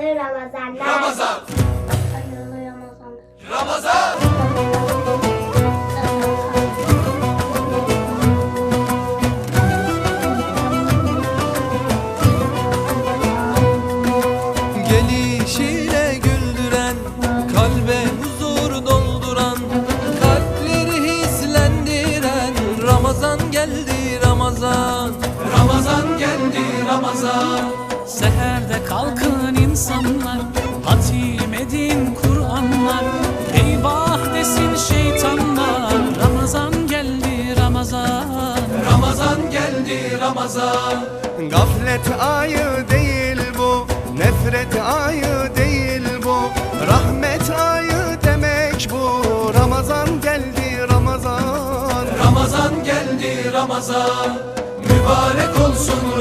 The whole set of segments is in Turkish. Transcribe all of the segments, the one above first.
Hayırlı Ramazanlar. Ramazan, Hayırlı Ramazanlar. Ramazan, Gelişiyle güldüren, kalbe huzur dolduran, kalpleri hislendiren Ramazan geldi Ramazan. Ramazan geldi Ramazan. Seherde Ramazan. Gaflet ayı değil bu Nefret ayı değil bu Rahmet ayı demek bu Ramazan geldi Ramazan Ramazan geldi Ramazan. Mübarek olsun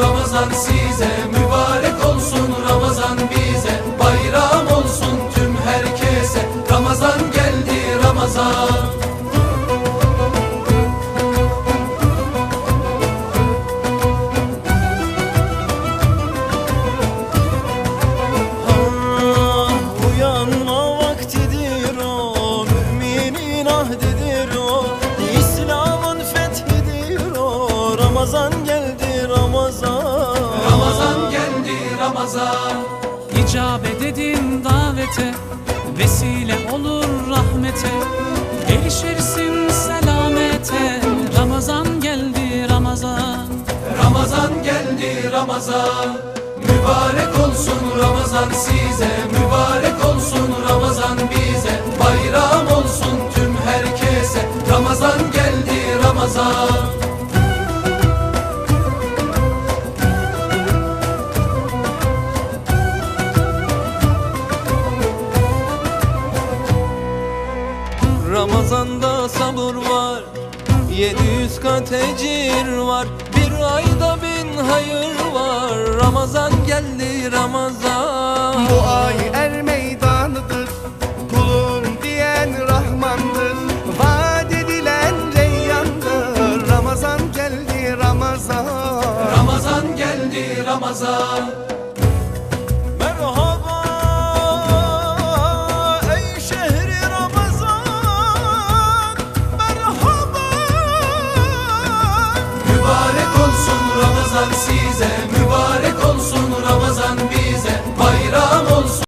Ramazan geldi Ramazan. Ramazan geldi Ramazan. İcabet edin davete Vesile olur rahmete. Erişirsin selamete. Ramazan geldi Ramazan. Ramazan geldi Ramazan. Mübarek olsun Ramazan size. Mübarek olsun Ramazan bize Ramazanda sabır var 700 kat ecir var Bir ayda bin hayır var. Ramazan geldi Ramazan. Bu ay er meydanıdır Kulum diyen Rahmandır. Vaat edilen Reyyandır Ramazan geldi Ramazan. Ramazan geldi Ramazan season.